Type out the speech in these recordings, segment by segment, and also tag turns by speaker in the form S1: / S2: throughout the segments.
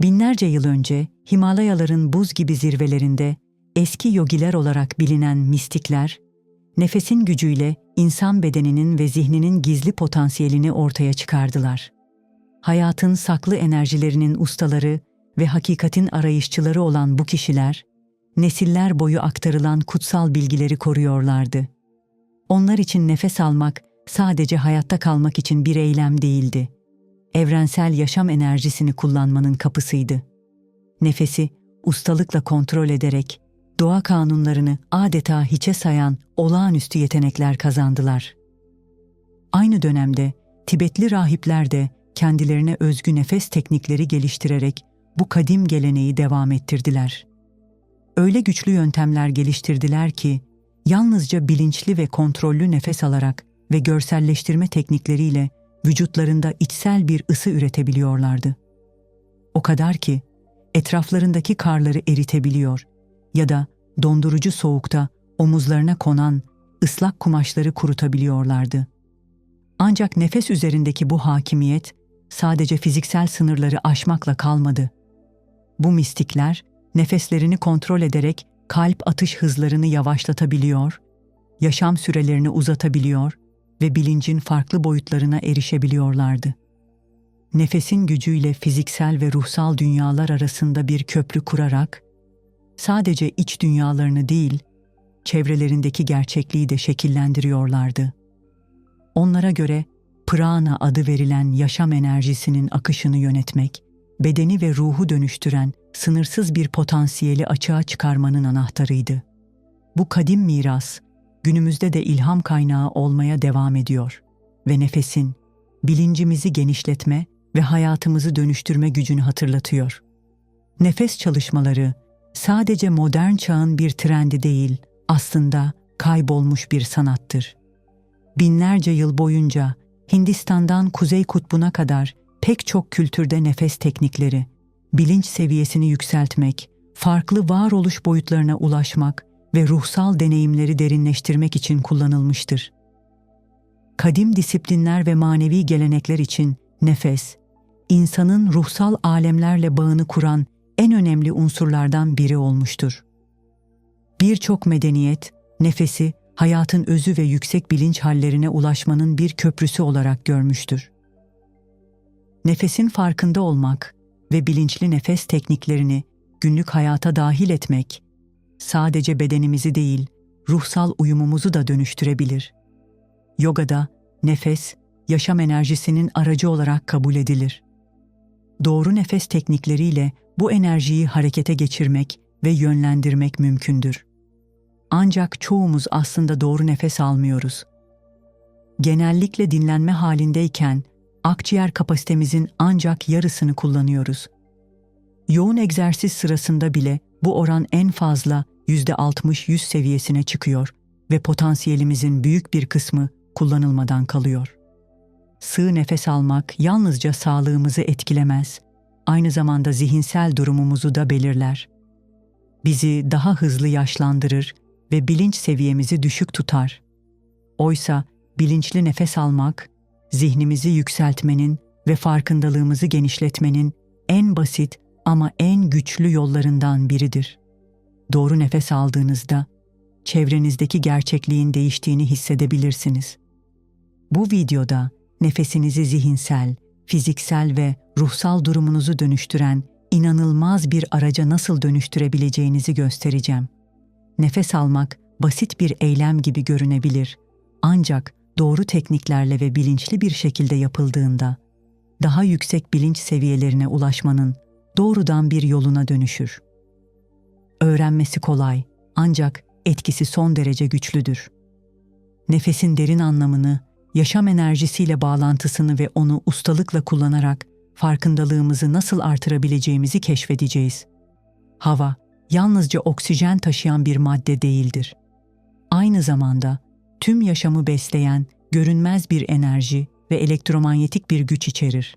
S1: Binlerce yıl önce Himalayaların buz gibi zirvelerinde eski yogiler olarak bilinen mistikler, nefesin gücüyle insan bedeninin ve zihninin gizli potansiyelini ortaya çıkardılar. Hayatın saklı enerjilerinin ustaları ve hakikatin arayışçıları olan bu kişiler, nesiller boyu aktarılan kutsal bilgileri koruyorlardı. Onlar için nefes almak sadece hayatta kalmak için bir eylem değildi. Evrensel yaşam enerjisini kullanmanın kapısıydı. Nefesi ustalıkla kontrol ederek doğa kanunlarını adeta hiçe sayan olağanüstü yetenekler kazandılar. Aynı dönemde Tibetli rahipler de kendilerine özgü nefes teknikleri geliştirerek bu kadim geleneği devam ettirdiler. Öyle güçlü yöntemler geliştirdiler ki yalnızca bilinçli ve kontrollü nefes alarak ve görselleştirme teknikleriyle vücutlarında içsel bir ısı üretebiliyorlardı. O kadar ki etraflarındaki karları eritebiliyor ya da dondurucu soğukta omuzlarına konan ıslak kumaşları kurutabiliyorlardı. Ancak nefes üzerindeki bu hakimiyet sadece fiziksel sınırları aşmakla kalmadı. Bu mistikler nefeslerini kontrol ederek kalp atış hızlarını yavaşlatabiliyor, yaşam sürelerini uzatabiliyor ve bilincin farklı boyutlarına erişebiliyorlardı. Nefesin gücüyle fiziksel ve ruhsal dünyalar arasında bir köprü kurarak sadece iç dünyalarını değil, çevrelerindeki gerçekliği de şekillendiriyorlardı. Onlara göre prana adı verilen yaşam enerjisinin akışını yönetmek, bedeni ve ruhu dönüştüren sınırsız bir potansiyeli açığa çıkarmanın anahtarıydı. Bu kadim miras günümüzde de ilham kaynağı olmaya devam ediyor ve nefesin bilincimizi genişletme ve hayatımızı dönüştürme gücünü hatırlatıyor. Nefes çalışmaları sadece modern çağın bir trendi değil, aslında kaybolmuş bir sanattır. Binlerce yıl boyunca Hindistan'dan Kuzey Kutbu'na kadar pek çok kültürde nefes teknikleri, bilinç seviyesini yükseltmek, farklı varoluş boyutlarına ulaşmak ve ruhsal deneyimleri derinleştirmek için kullanılmıştır. Kadim disiplinler ve manevi gelenekler için nefes, insanın ruhsal alemlerle bağını kuran en önemli unsurlardan biri olmuştur. Birçok medeniyet nefesi hayatın özü ve yüksek bilinç hallerine ulaşmanın bir köprüsü olarak görmüştür. Nefesin farkında olmak ve bilinçli nefes tekniklerini günlük hayata dahil etmek sadece bedenimizi değil, ruhsal uyumumuzu da dönüştürebilir. Yogada nefes yaşam enerjisinin aracı olarak kabul edilir. Doğru nefes teknikleriyle bu enerjiyi harekete geçirmek ve yönlendirmek mümkündür. Ancak çoğumuz aslında doğru nefes almıyoruz. Genellikle dinlenme halindeyken akciğer kapasitemizin ancak yarısını kullanıyoruz. Yoğun egzersiz sırasında bile bu oran en fazla %60-100 seviyesine çıkıyor ve potansiyelimizin büyük bir kısmı kullanılmadan kalıyor. Sığ nefes almak yalnızca sağlığımızı etkilemez, aynı zamanda zihinsel durumumuzu da belirler. Bizi daha hızlı yaşlandırır ve bilinç seviyemizi düşük tutar. Oysa bilinçli nefes almak, zihnimizi yükseltmenin ve farkındalığımızı genişletmenin en basit ama en güçlü yollarından biridir. Doğru nefes aldığınızda çevrenizdeki gerçekliğin değiştiğini hissedebilirsiniz. Bu videoda nefesinizi zihinsel, fiziksel ve ruhsal durumunuzu dönüştüren inanılmaz bir araca nasıl dönüştürebileceğinizi göstereceğim. Nefes almak basit bir eylem gibi görünebilir. Ancak doğru tekniklerle ve bilinçli bir şekilde yapıldığında daha yüksek bilinç seviyelerine ulaşmanın doğrudan bir yoluna dönüşür. Öğrenmesi kolay ancak etkisi son derece güçlüdür. Nefesin derin anlamını, yaşam enerjisiyle bağlantısını ve onu ustalıkla kullanarak farkındalığımızı nasıl artırabileceğimizi keşfedeceğiz. Hava, yalnızca oksijen taşıyan bir madde değildir. Aynı zamanda tüm yaşamı besleyen görünmez bir enerji ve elektromanyetik bir güç içerir.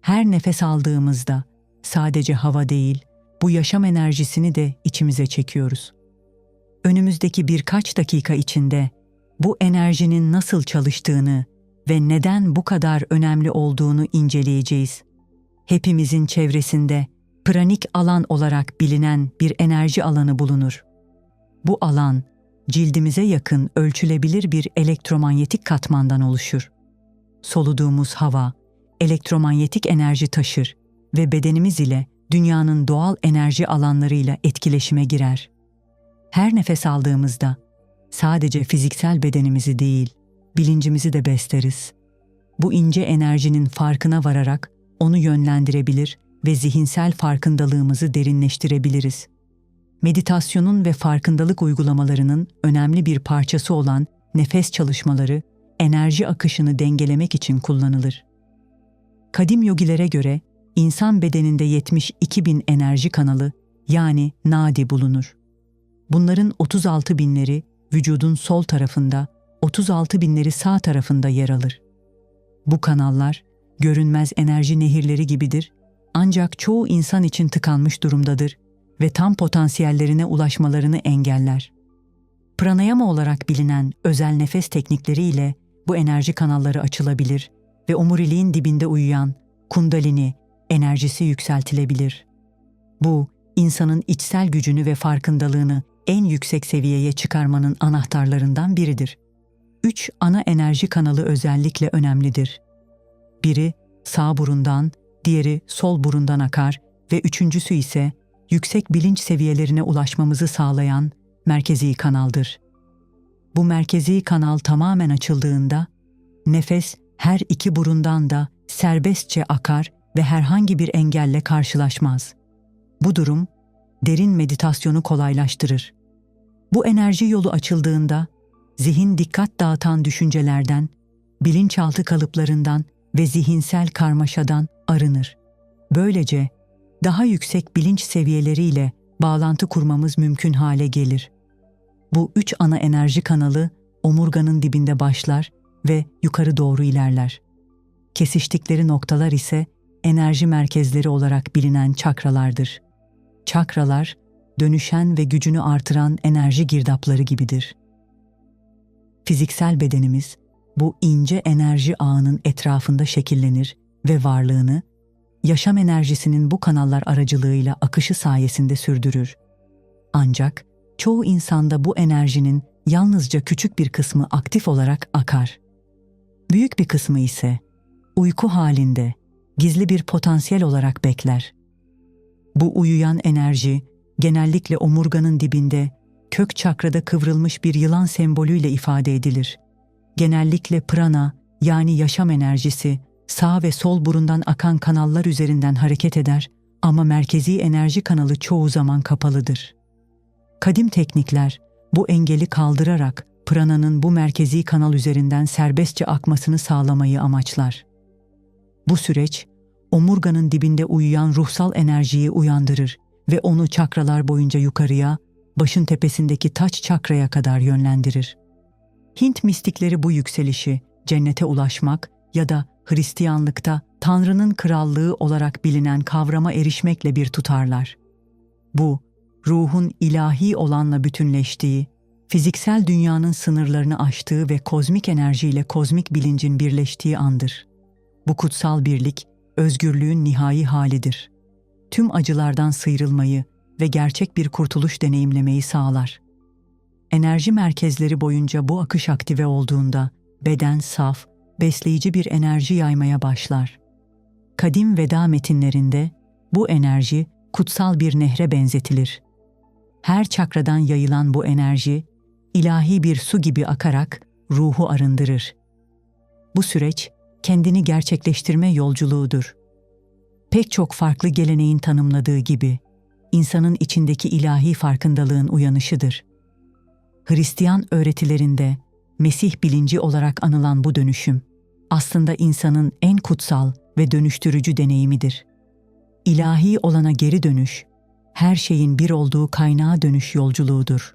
S1: Her nefes aldığımızda sadece hava değil, bu yaşam enerjisini de içimize çekiyoruz. Önümüzdeki birkaç dakika içinde bu enerjinin nasıl çalıştığını ve neden bu kadar önemli olduğunu inceleyeceğiz. Hepimizin çevresinde pranik alan olarak bilinen bir enerji alanı bulunur. Bu alan, cildimize yakın ölçülebilir bir elektromanyetik katmandan oluşur. Soluduğumuz hava, elektromanyetik enerji taşır ve bedenimiz ile dünyanın doğal enerji alanlarıyla etkileşime girer. Her nefes aldığımızda sadece fiziksel bedenimizi değil, bilincimizi de besleriz. Bu ince enerjinin farkına vararak onu yönlendirebilir ve zihinsel farkındalığımızı derinleştirebiliriz. Meditasyonun ve farkındalık uygulamalarının önemli bir parçası olan nefes çalışmaları enerji akışını dengelemek için kullanılır. Kadim yogilere göre insan bedeninde 72 bin enerji kanalı yani nadi bulunur. Bunların 36 binleri vücudun sol tarafında, 36 binleri sağ tarafında yer alır. Bu kanallar görünmez enerji nehirleri gibidir ancak çoğu insan için tıkanmış durumdadır ve tam potansiyellerine ulaşmalarını engeller. Pranayama olarak bilinen özel nefes teknikleriyle bu enerji kanalları açılabilir ve omuriliğin dibinde uyuyan kundalini enerjisi yükseltilebilir. Bu, insanın içsel gücünü ve farkındalığını en yüksek seviyeye çıkarmanın anahtarlarından biridir. Üç ana enerji kanalı özellikle önemlidir. Biri sağ burundan, diğeri sol burundan akar ve üçüncüsü ise yüksek bilinç seviyelerine ulaşmamızı sağlayan merkezi kanaldır. Bu merkezi kanal tamamen açıldığında nefes her iki burundan da serbestçe akar ve herhangi bir engelle karşılaşmaz. Bu durum derin meditasyonu kolaylaştırır. Bu enerji yolu açıldığında zihin dikkat dağıtan düşüncelerden, bilinçaltı kalıplarından ve zihinsel karmaşadan arınır. Böylece daha yüksek bilinç seviyeleriyle bağlantı kurmamız mümkün hale gelir. Bu üç ana enerji kanalı omurganın dibinde başlar ve yukarı doğru ilerler. Kesiştikleri noktalar ise enerji merkezleri olarak bilinen çakralardır. Çakralar, dönüşen ve gücünü artıran enerji girdapları gibidir. Fiziksel bedenimiz, bu ince enerji ağının etrafında şekillenir ve varlığını, yaşam enerjisinin bu kanallar aracılığıyla akışı sayesinde sürdürür. Ancak çoğu insanda bu enerjinin yalnızca küçük bir kısmı aktif olarak akar. Büyük bir kısmı ise uyku halinde gizli bir potansiyel olarak bekler. Bu uyuyan enerji genellikle omurganın dibinde kök çakrada kıvrılmış bir yılan sembolüyle ifade edilir. Genellikle prana yani yaşam enerjisi sağ ve sol burundan akan kanallar üzerinden hareket eder ama merkezi enerji kanalı çoğu zaman kapalıdır. Kadim teknikler bu engeli kaldırarak prananın bu merkezi kanal üzerinden serbestçe akmasını sağlamayı amaçlar. Bu süreç omurganın dibinde uyuyan ruhsal enerjiyi uyandırır ve onu çakralar boyunca yukarıya, başın tepesindeki taç çakraya kadar yönlendirir. Hint mistikleri bu yükselişi cennete ulaşmak ya da Hristiyanlıkta Tanrı'nın krallığı olarak bilinen kavrama erişmekle bir tutarlar. Bu, ruhun ilahi olanla bütünleştiği, fiziksel dünyanın sınırlarını aştığı ve kozmik enerjiyle kozmik bilincin birleştiği andır. Bu kutsal birlik, özgürlüğün nihai halidir. Tüm acılardan sıyrılmayı ve gerçek bir kurtuluş deneyimlemeyi sağlar. Enerji merkezleri boyunca bu akış aktive olduğunda beden saf, besleyici bir enerji yaymaya başlar. Kadim veda metinlerinde bu enerji kutsal bir nehre benzetilir. Her çakradan yayılan bu enerji ilahi bir su gibi akarak ruhu arındırır. Bu süreç kendini gerçekleştirme yolculuğudur. Pek çok farklı geleneğin tanımladığı gibi insanın içindeki ilahi farkındalığın uyanışıdır. Hristiyan öğretilerinde Mesih bilinci olarak anılan bu dönüşüm aslında insanın en kutsal ve dönüştürücü deneyimidir. İlahi olana geri dönüş, her şeyin bir olduğu kaynağa dönüş yolculuğudur.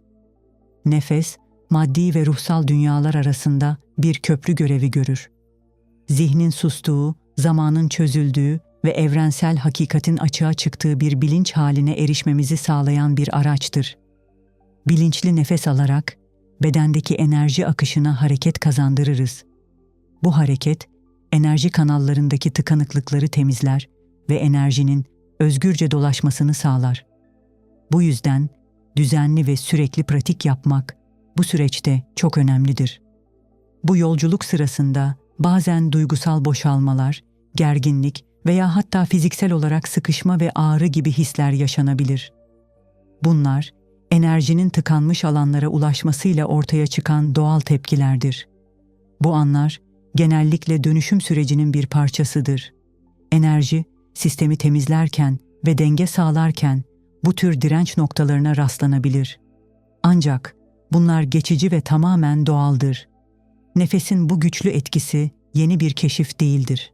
S1: Nefes, maddi ve ruhsal dünyalar arasında bir köprü görevi görür. Zihnin sustuğu, zamanın çözüldüğü ve evrensel hakikatin açığa çıktığı bir bilinç haline erişmemizi sağlayan bir araçtır. Bilinçli nefes alarak bedendeki enerji akışına hareket kazandırırız. Bu hareket enerji kanallarındaki tıkanıklıkları temizler ve enerjinin özgürce dolaşmasını sağlar. Bu yüzden düzenli ve sürekli pratik yapmak bu süreçte çok önemlidir. Bu yolculuk sırasında bazen duygusal boşalmalar, gerginlik veya hatta fiziksel olarak sıkışma ve ağrı gibi hisler yaşanabilir. Bunlar enerjinin tıkanmış alanlara ulaşmasıyla ortaya çıkan doğal tepkilerdir. Bu anlar genellikle dönüşüm sürecinin bir parçasıdır. Enerji sistemi temizlerken ve denge sağlarken bu tür direnç noktalarına rastlanabilir. Ancak bunlar geçici ve tamamen doğaldır. Nefesin bu güçlü etkisi yeni bir keşif değildir.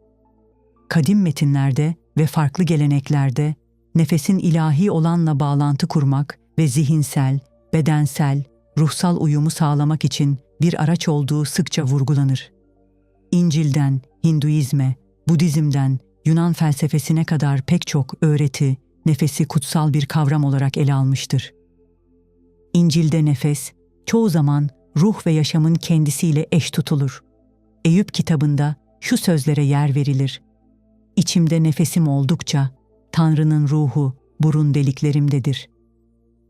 S1: Kadim metinlerde ve farklı geleneklerde nefesin ilahi olanla bağlantı kurmak ve zihinsel, bedensel, ruhsal uyumu sağlamak için bir araç olduğu sıkça vurgulanır. İncil'den Hinduizme, Budizm'den Yunan felsefesine kadar pek çok öğreti, nefesi kutsal bir kavram olarak ele almıştır. İncil'de nefes, çoğu zaman ruh ve yaşamın kendisiyle eş tutulur. Eyüp kitabında şu sözlere yer verilir. İçimde nefesim oldukça, Tanrı'nın ruhu burun deliklerimdedir.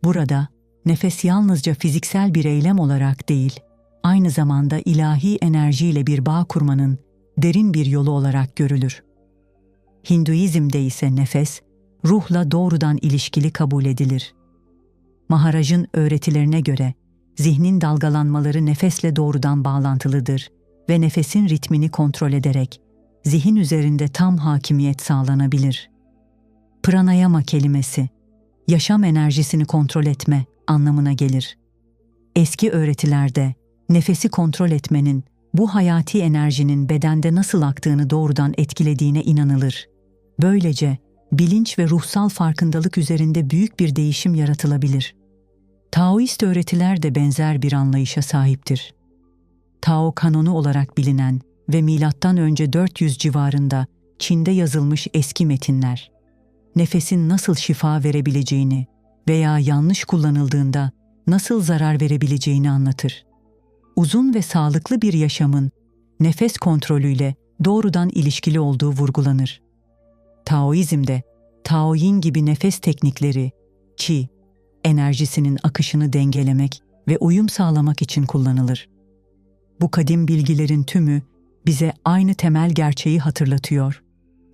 S1: Burada nefes yalnızca fiziksel bir eylem olarak değil, aynı zamanda ilahi enerjiyle bir bağ kurmanın derin bir yolu olarak görülür. Hinduizm'de ise nefes, ruhla doğrudan ilişkili kabul edilir. Maharaj'ın öğretilerine göre zihnin dalgalanmaları nefesle doğrudan bağlantılıdır ve nefesin ritmini kontrol ederek zihin üzerinde tam hakimiyet sağlanabilir. Pranayama kelimesi, yaşam enerjisini kontrol etme anlamına gelir. Eski öğretilerde nefesi kontrol etmenin bu hayati enerjinin bedende nasıl aktığını doğrudan etkilediğine inanılır. Böylece bilinç ve ruhsal farkındalık üzerinde büyük bir değişim yaratılabilir. Taoist öğretiler de benzer bir anlayışa sahiptir. Tao kanonu olarak bilinen ve milattan önce 400 civarında Çin'de yazılmış eski metinler, nefesin nasıl şifa verebileceğini veya yanlış kullanıldığında nasıl zarar verebileceğini anlatır. Uzun ve sağlıklı bir yaşamın nefes kontrolüyle doğrudan ilişkili olduğu vurgulanır. Taoizm'de Tao Yin gibi nefes teknikleri, Qi, enerjisinin akışını dengelemek ve uyum sağlamak için kullanılır. Bu kadim bilgilerin tümü bize aynı temel gerçeği hatırlatıyor.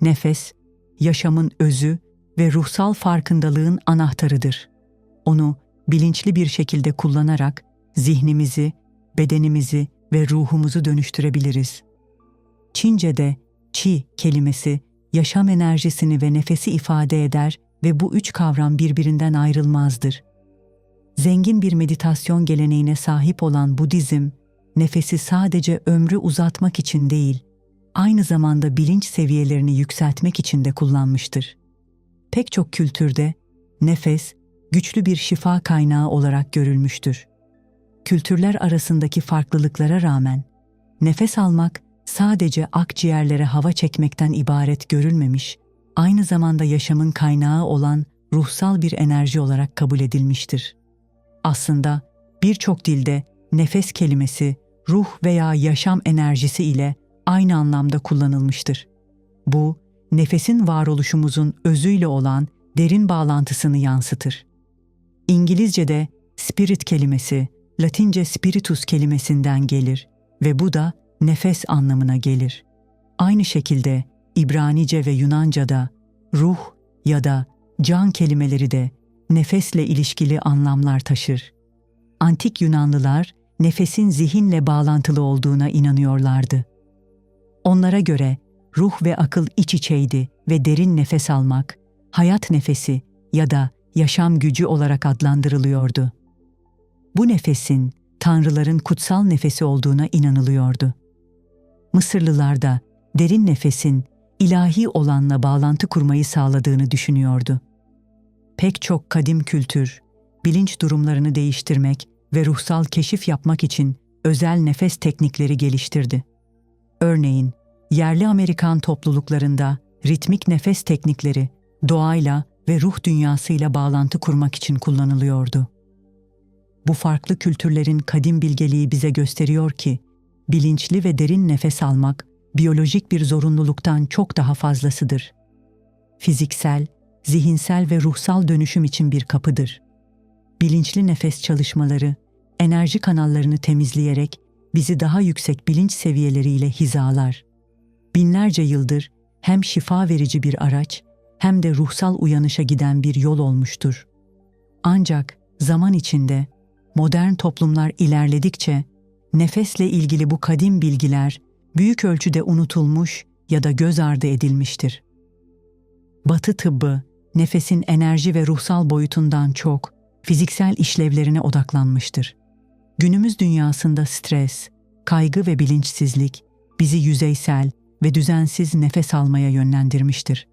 S1: Nefes, yaşamın özü ve ruhsal farkındalığın anahtarıdır. Onu bilinçli bir şekilde kullanarak zihnimizi, bedenimizi ve ruhumuzu dönüştürebiliriz. Çince'de çi kelimesi yaşam enerjisini ve nefesi ifade eder ve bu üç kavram birbirinden ayrılmazdır. Zengin bir meditasyon geleneğine sahip olan Budizm, nefesi sadece ömrü uzatmak için değil, aynı zamanda bilinç seviyelerini yükseltmek için de kullanmıştır. Pek çok kültürde nefes güçlü bir şifa kaynağı olarak görülmüştür. Kültürler arasındaki farklılıklara rağmen nefes almak sadece akciğerlere hava çekmekten ibaret görülmemiş, aynı zamanda yaşamın kaynağı olan ruhsal bir enerji olarak kabul edilmiştir. Aslında birçok dilde nefes kelimesi ruh veya yaşam enerjisi ile aynı anlamda kullanılmıştır. Bu, nefesin varoluşumuzun özüyle olan derin bağlantısını yansıtır. İngilizce'de spirit kelimesi, Latince spiritus kelimesinden gelir ve bu da nefes anlamına gelir. Aynı şekilde İbranice ve Yunanca'da ruh ya da can kelimeleri de nefesle ilişkili anlamlar taşır. Antik Yunanlılar nefesin zihinle bağlantılı olduğuna inanıyorlardı. Onlara göre ruh ve akıl iç içeydi ve derin nefes almak, hayat nefesi ya da yaşam gücü olarak adlandırılıyordu. Bu nefesin tanrıların kutsal nefesi olduğuna inanılıyordu. Mısırlılar da derin nefesin ilahi olanla bağlantı kurmayı sağladığını düşünüyordu. Pek çok kadim kültür, bilinç durumlarını değiştirmek ve ruhsal keşif yapmak için özel nefes teknikleri geliştirdi. Örneğin, yerli Amerikan topluluklarında ritmik nefes teknikleri doğayla ve ruh dünyasıyla bağlantı kurmak için kullanılıyordu. Bu farklı kültürlerin kadim bilgeliği bize gösteriyor ki, bilinçli ve derin nefes almak biyolojik bir zorunluluktan çok daha fazlasıdır. Fiziksel, zihinsel ve ruhsal dönüşüm için bir kapıdır. Bilinçli nefes çalışmaları, enerji kanallarını temizleyerek bizi daha yüksek bilinç seviyeleriyle hizalar. Binlerce yıldır hem şifa verici bir araç hem de ruhsal uyanışa giden bir yol olmuştur. Ancak zaman içinde modern toplumlar ilerledikçe nefesle ilgili bu kadim bilgiler büyük ölçüde unutulmuş ya da göz ardı edilmiştir. Batı tıbbı nefesin enerji ve ruhsal boyutundan çok fiziksel işlevlerine odaklanmıştır. Günümüz dünyasında stres, kaygı ve bilinçsizlik bizi yüzeysel ve düzensiz nefes almaya yönlendirmiştir.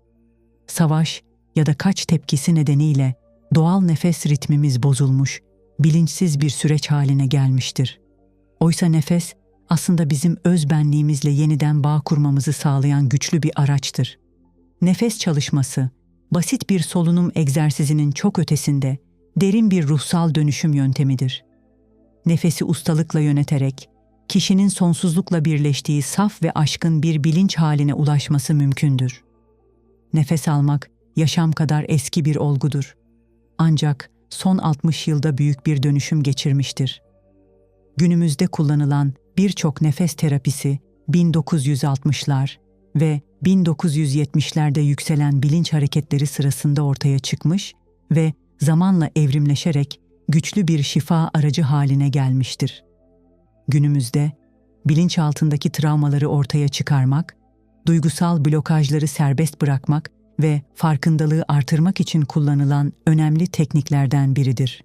S1: Savaş ya da kaç tepkisi nedeniyle doğal nefes ritmimiz bozulmuş, bilinçsiz bir süreç haline gelmiştir. Oysa nefes aslında bizim öz benliğimizle yeniden bağ kurmamızı sağlayan güçlü bir araçtır. Nefes çalışması, basit bir solunum egzersizinin çok ötesinde derin bir ruhsal dönüşüm yöntemidir. Nefesi ustalıkla yöneterek, kişinin sonsuzlukla birleştiği saf ve aşkın bir bilinç haline ulaşması mümkündür. Nefes almak, yaşam kadar eski bir olgudur. Ancak son 60 yılda büyük bir dönüşüm geçirmiştir. Günümüzde kullanılan birçok nefes terapisi 1960'lar ve 1970'lerde yükselen bilinç hareketleri sırasında ortaya çıkmış ve zamanla evrimleşerek güçlü bir şifa aracı haline gelmiştir. Günümüzde bilinç altındaki travmaları ortaya çıkarmak, duygusal blokajları serbest bırakmak ve farkındalığı artırmak için kullanılan önemli tekniklerden biridir.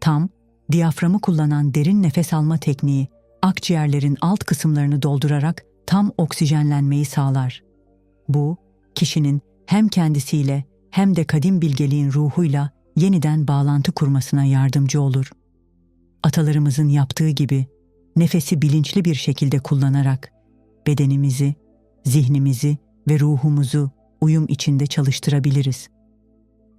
S1: Tam, diyaframı kullanan derin nefes alma tekniği, akciğerlerin alt kısımlarını doldurarak tam oksijenlenmeyi sağlar. Bu, kişinin hem kendisiyle hem de kadim bilgeliğin ruhuyla yeniden bağlantı kurmasına yardımcı olur. Atalarımızın yaptığı gibi nefesi bilinçli bir şekilde kullanarak bedenimizi, zihnimizi ve ruhumuzu uyum içinde çalıştırabiliriz.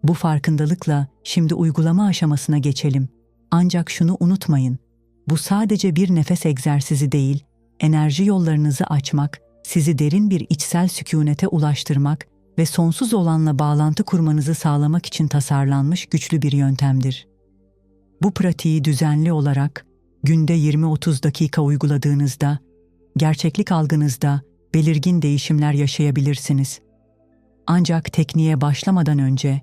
S1: Bu farkındalıkla şimdi uygulama aşamasına geçelim. Ancak şunu unutmayın. Bu sadece bir nefes egzersizi değil, enerji yollarınızı açmak, sizi derin bir içsel sükunete ulaştırmak ve sonsuz olanla bağlantı kurmanızı sağlamak için tasarlanmış güçlü bir yöntemdir. Bu pratiği düzenli olarak günde 20-30 dakika uyguladığınızda gerçeklik algınızda belirgin değişimler yaşayabilirsiniz. Ancak tekniğe başlamadan önce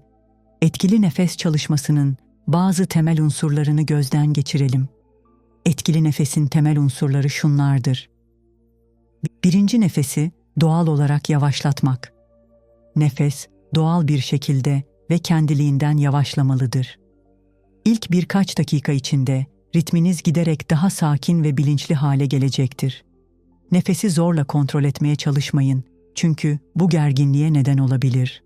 S1: etkili nefes çalışmasının bazı temel unsurlarını gözden geçirelim. Etkili nefesin temel unsurları şunlardır. Birinci nefesi doğal olarak yavaşlatmak. Nefes doğal bir şekilde ve kendiliğinden yavaşlamalıdır. İlk birkaç dakika içinde ritminiz giderek daha sakin ve bilinçli hale gelecektir. Nefesi zorla kontrol etmeye çalışmayın çünkü bu gerginliğe neden olabilir.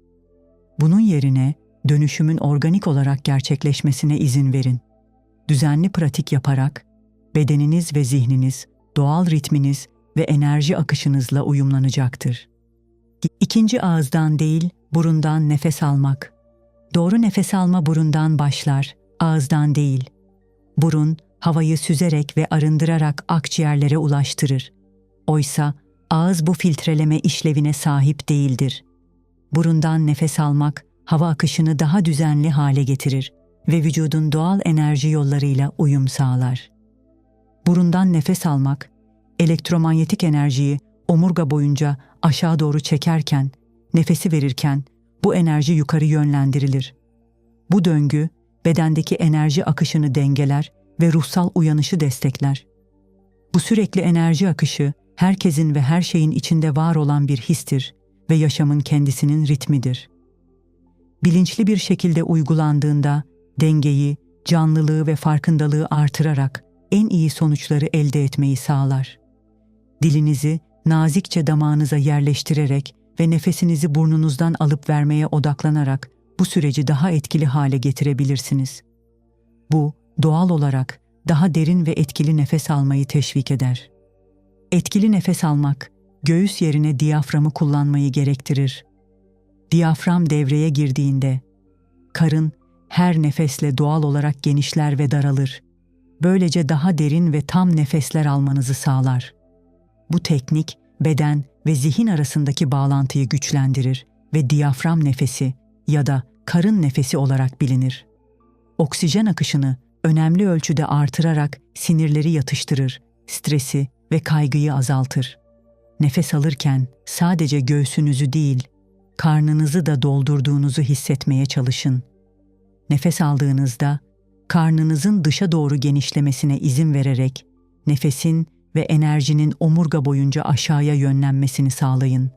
S1: Bunun yerine dönüşümün organik olarak gerçekleşmesine izin verin. Düzenli pratik yaparak bedeniniz ve zihniniz doğal ritminiz ve enerji akışınızla uyumlanacaktır. İkinci ağızdan değil, burundan nefes almak. Doğru nefes alma burundan başlar, ağızdan değil. Burun, havayı süzerek ve arındırarak akciğerlere ulaştırır. Oysa ağız bu filtreleme işlevine sahip değildir. Burundan nefes almak, hava akışını daha düzenli hale getirir ve vücudun doğal enerji yollarıyla uyum sağlar. Burundan nefes almak, elektromanyetik enerjiyi omurga boyunca aşağı doğru çekerken, nefesi verirken bu enerji yukarı yönlendirilir. Bu döngü bedendeki enerji akışını dengeler ve ruhsal uyanışı destekler. Bu sürekli enerji akışı herkesin ve her şeyin içinde var olan bir histir ve yaşamın kendisinin ritmidir. Bilinçli bir şekilde uygulandığında dengeyi, canlılığı ve farkındalığı artırarak en iyi sonuçları elde etmeyi sağlar. Dilinizi nazikçe damağınıza yerleştirerek ve nefesinizi burnunuzdan alıp vermeye odaklanarak bu süreci daha etkili hale getirebilirsiniz. Bu, doğal olarak daha derin ve etkili nefes almayı teşvik eder. Etkili nefes almak, göğüs yerine diyaframı kullanmayı gerektirir. Diyafram devreye girdiğinde, karın her nefesle doğal olarak genişler ve daralır. Böylece daha derin ve tam nefesler almanızı sağlar. Bu teknik, beden ve zihin arasındaki bağlantıyı güçlendirir ve diyafram nefesi ya da karın nefesi olarak bilinir. Oksijen akışını önemli ölçüde artırarak sinirleri yatıştırır, stresi ve kaygıyı azaltır. Nefes alırken sadece göğsünüzü değil, karnınızı da doldurduğunuzu hissetmeye çalışın. Nefes aldığınızda karnınızın dışa doğru genişlemesine izin vererek nefesin ve enerjinin omurga boyunca aşağıya yönlenmesini sağlayın.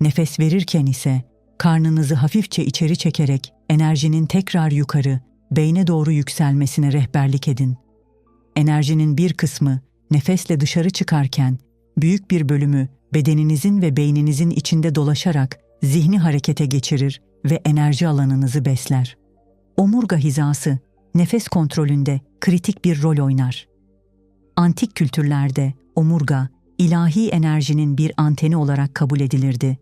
S1: Nefes verirken ise karnınızı hafifçe içeri çekerek enerjinin tekrar yukarı, beyne doğru yükselmesine rehberlik edin. Enerjinin bir kısmı nefesle dışarı çıkarken büyük bir bölümü bedeninizin ve beyninizin içinde dolaşarak zihni harekete geçirir ve enerji alanınızı besler. Omurga hizası nefes kontrolünde kritik bir rol oynar. Antik kültürlerde omurga ilahi enerjinin bir anteni olarak kabul edilirdi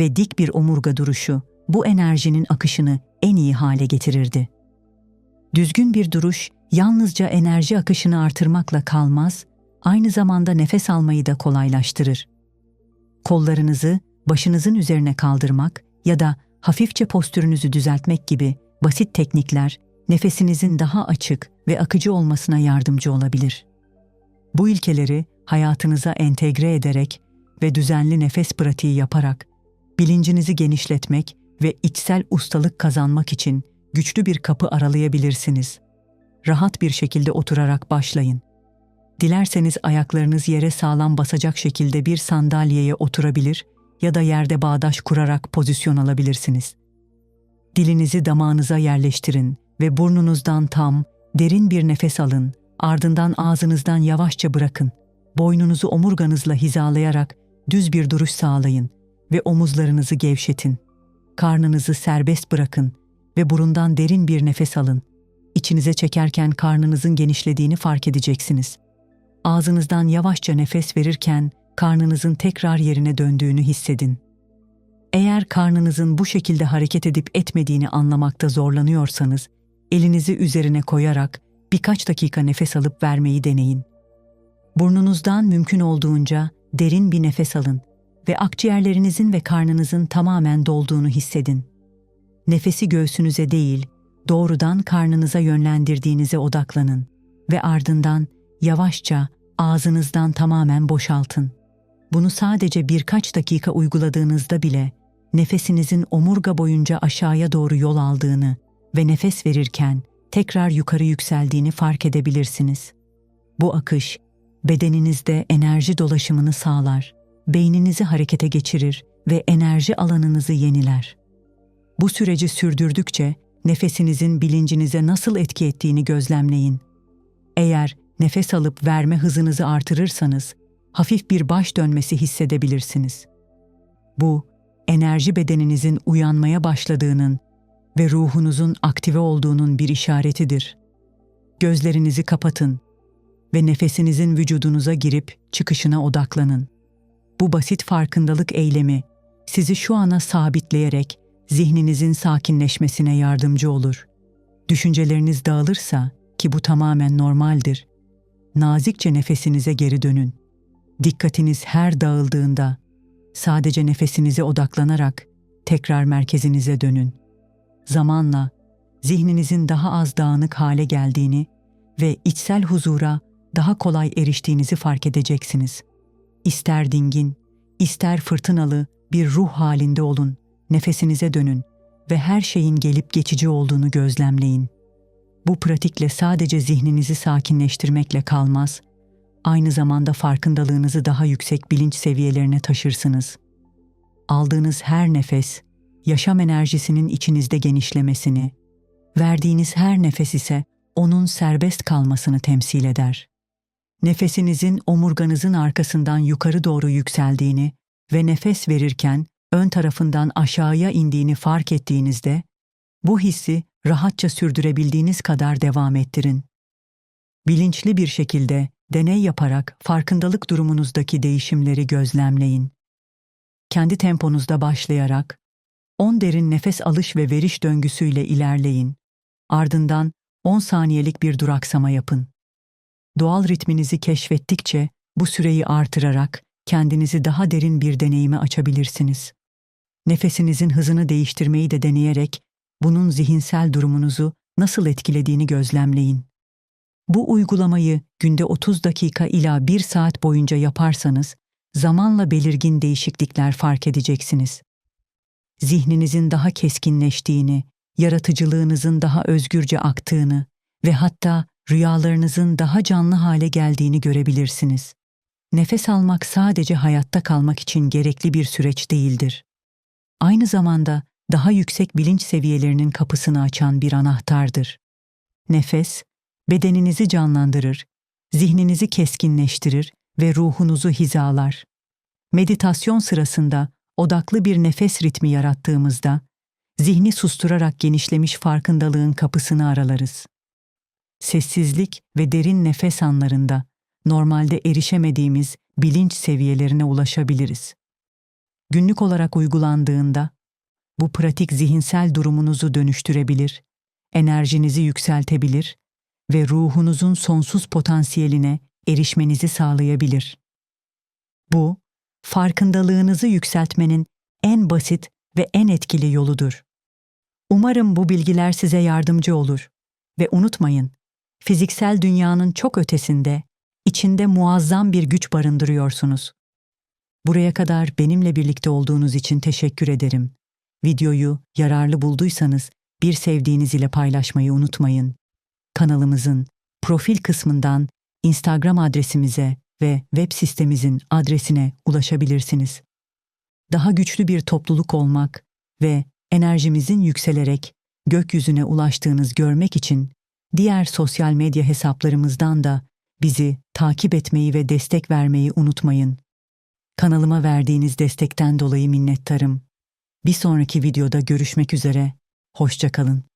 S1: ve dik bir omurga duruşu bu enerjinin akışını en iyi hale getirirdi. Düzgün bir duruş yalnızca enerji akışını artırmakla kalmaz, aynı zamanda nefes almayı da kolaylaştırır. Kollarınızı başınızın üzerine kaldırmak ya da hafifçe postürünüzü düzeltmek gibi basit teknikler nefesinizin daha açık ve akıcı olmasına yardımcı olabilir. Bu ilkeleri hayatınıza entegre ederek ve düzenli nefes pratiği yaparak bilincinizi genişletmek ve içsel ustalık kazanmak için güçlü bir kapı aralayabilirsiniz. Rahat bir şekilde oturarak başlayın. Dilerseniz ayaklarınız yere sağlam basacak şekilde bir sandalyeye oturabilir ya da yerde bağdaş kurarak pozisyon alabilirsiniz. Dilinizi damağınıza yerleştirin ve burnunuzdan tam, derin bir nefes alın. Ardından ağzınızdan yavaşça bırakın. Boynunuzu omurganızla hizalayarak düz bir duruş sağlayın ve omuzlarınızı gevşetin. Karnınızı serbest bırakın ve burundan derin bir nefes alın. İçinize çekerken karnınızın genişlediğini fark edeceksiniz. Ağzınızdan yavaşça nefes verirken karnınızın tekrar yerine döndüğünü hissedin. Eğer karnınızın bu şekilde hareket edip etmediğini anlamakta zorlanıyorsanız, elinizi üzerine koyarak birkaç dakika nefes alıp vermeyi deneyin. Burnunuzdan mümkün olduğunca derin bir nefes alın ve akciğerlerinizin ve karnınızın tamamen dolduğunu hissedin. Nefesi göğsünüze değil, doğrudan karnınıza yönlendirdiğinize odaklanın ve ardından yavaşça ağzınızdan tamamen boşaltın. Bunu sadece birkaç dakika uyguladığınızda bile nefesinizin omurga boyunca aşağıya doğru yol aldığını ve nefes verirken tekrar yukarı yükseldiğini fark edebilirsiniz. Bu akış bedeninizde enerji dolaşımını sağlar, beyninizi harekete geçirir ve enerji alanınızı yeniler. Bu süreci sürdürdükçe nefesinizin bilincinize nasıl etki ettiğini gözlemleyin. Eğer nefes alıp verme hızınızı artırırsanız hafif bir baş dönmesi hissedebilirsiniz. Bu enerji bedeninizin uyanmaya başladığının ve ruhunuzun aktive olduğunun bir işaretidir. Gözlerinizi kapatın ve nefesinizin vücudunuza girip çıkışına odaklanın. Bu basit farkındalık eylemi sizi şu ana sabitleyerek zihninizin sakinleşmesine yardımcı olur. Düşünceleriniz dağılırsa ki bu tamamen normaldir. Nazikçe nefesinize geri dönün. Dikkatiniz her dağıldığında sadece nefesinize odaklanarak tekrar merkezinize dönün. Zamanla zihninizin daha az dağınık hale geldiğini ve içsel huzura daha kolay eriştiğinizi fark edeceksiniz. İster dingin, ister fırtınalı bir ruh halinde olun, nefesinize dönün ve her şeyin gelip geçici olduğunu gözlemleyin. Bu pratikle sadece zihninizi sakinleştirmekle kalmaz, aynı zamanda farkındalığınızı daha yüksek bilinç seviyelerine taşırsınız. Aldığınız her nefes, yaşam enerjisinin içinizde genişlemesini, verdiğiniz her nefes ise onun serbest kalmasını temsil eder. Nefesinizin omurganızın arkasından yukarı doğru yükseldiğini ve nefes verirken ön tarafından aşağıya indiğini fark ettiğinizde, bu hissi rahatça sürdürebildiğiniz kadar devam ettirin. Bilinçli bir şekilde deney yaparak farkındalık durumunuzdaki değişimleri gözlemleyin. Kendi temponuzda başlayarak 10 derin nefes alış ve veriş döngüsüyle ilerleyin. Ardından 10 saniyelik bir duraksama yapın. Doğal ritminizi keşfettikçe bu süreyi artırarak kendinizi daha derin bir deneyime açabilirsiniz. nefesinizin hızını değiştirmeyi de deneyerek bunun zihinsel durumunuzu nasıl etkilediğini gözlemleyin. Bu uygulamayı günde 30 dakika ila 1 saat boyunca yaparsanız zamanla belirgin değişiklikler fark edeceksiniz. Zihninizin daha keskinleştiğini, yaratıcılığınızın daha özgürce aktığını ve hatta rüyalarınızın daha canlı hale geldiğini görebilirsiniz. Nefes almak sadece hayatta kalmak için gerekli bir süreç değildir. Aynı zamanda daha yüksek bilinç seviyelerinin kapısını açan bir anahtardır. Nefes, bedeninizi canlandırır, zihninizi keskinleştirir ve ruhunuzu hizalar. Meditasyon sırasında odaklı bir nefes ritmi yarattığımızda, zihni susturarak genişlemiş farkındalığın kapısını aralarız. Sessizlik ve derin nefes anlarında normalde erişemediğimiz bilinç seviyelerine ulaşabiliriz. Günlük olarak uygulandığında bu pratik zihinsel durumunuzu dönüştürebilir, enerjinizi yükseltebilir ve ruhunuzun sonsuz potansiyeline erişmenizi sağlayabilir. Bu, farkındalığınızı yükseltmenin en basit ve en etkili yoludur. Umarım bu bilgiler size yardımcı olur ve unutmayın, fiziksel dünyanın çok ötesinde, içinde muazzam bir güç barındırıyorsunuz. Buraya kadar benimle birlikte olduğunuz için teşekkür ederim. Videoyu yararlı bulduysanız bir sevdiğiniz ile paylaşmayı unutmayın. Kanalımızın profil kısmından Instagram adresimize ve web sitemizin adresine ulaşabilirsiniz. Daha güçlü bir topluluk olmak ve enerjimizin yükselerek gökyüzüne ulaştığınız görmek için diğer sosyal medya hesaplarımızdan da bizi takip etmeyi ve destek vermeyi unutmayın. Kanalıma verdiğiniz destekten dolayı minnettarım. Bir sonraki videoda görüşmek üzere. Hoşçakalın.